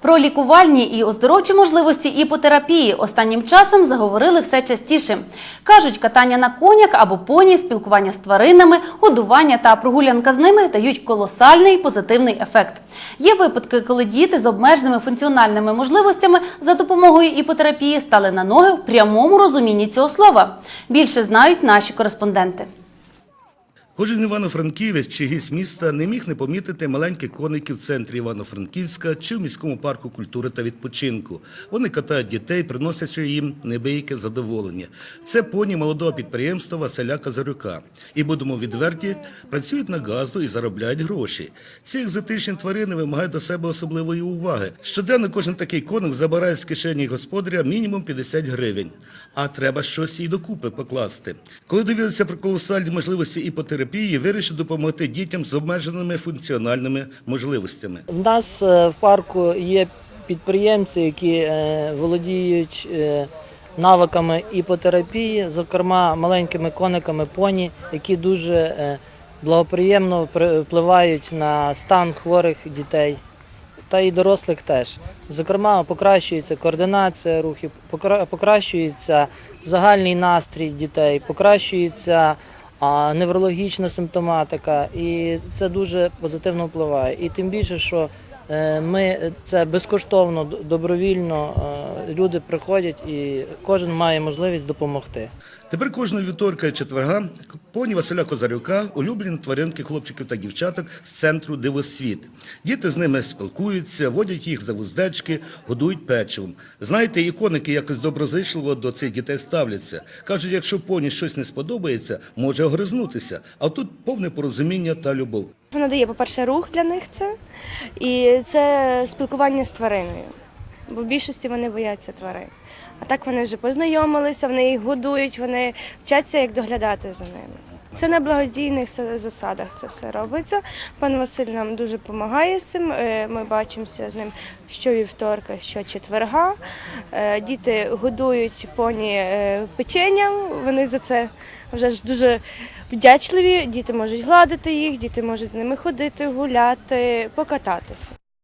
Про лікувальні і оздоровчі можливості іпотерапії останнім часом заговорили все частіше. Кажуть, катання на конях або поні, спілкування з тваринами, годування та прогулянка з ними дають колосальний позитивний ефект. Є випадки, коли діти з обмеженими функціональними можливостями за допомогою іпотерапії стали на ноги в прямому розумінні цього слова. Більше знають наші кореспонденти. Кожен івано-франківець чи гість міста не міг не помітити маленьких коників в центрі Івано-Франківська чи в міському парку культури та відпочинку. Вони катають дітей, приносячи їм небияке задоволення. Це поні молодого підприємства Василя Казарюка. І будемо відверті, працюють на газу і заробляють гроші. Ці екзотичні тварини вимагають до себе особливої уваги. Щоденно кожен такий коник забирає з кишені господаря мінімум 50 гривень. А треба щось і докупи покласти. Коли довідалися про колосальні можливості іпотерапії, вирішив допомогти дітям з обмеженими функціональними можливостями. В нас е, в парку є підприємці, які е, володіють е, навиками іпотерапії, зокрема маленькими кониками поні, які дуже благоприємно при- впливають на стан хворих дітей. Та і дорослих теж. Зокрема, покращується координація рухів, покра- покращується загальний настрій дітей, покращується а, неврологічна симптоматика, і це дуже позитивно впливає. І тим більше, що е, ми це безкоштовно, добровільно е, люди приходять і кожен має можливість допомогти. Тепер кожного вівторка і четверга поні Василя Козарюка улюблені тваринки хлопчиків та дівчаток з центру Дивосвіт. Діти з ними спілкуються, водять їх за вуздечки, годують печивом. Знаєте, і коники якось доброзичливо до цих дітей ставляться. Кажуть, якщо поні щось не сподобається, може огризнутися. А тут повне порозуміння та любов. Воно дає, по-перше, рух для них це, і це спілкування з твариною. Бо в більшості вони бояться тварин. А так вони вже познайомилися, вони їх годують, вони вчаться, як доглядати за ними. Це на благодійних засадах це все робиться. Пан Василь нам дуже допомагає з цим. Е, Ми бачимося з ним щовівторка, щочетверга. Е, Діти годують поні е, печенням. Вони за це вже ж дуже вдячливі. Діти можуть гладити їх, діти можуть з ними ходити, гуляти, покататися.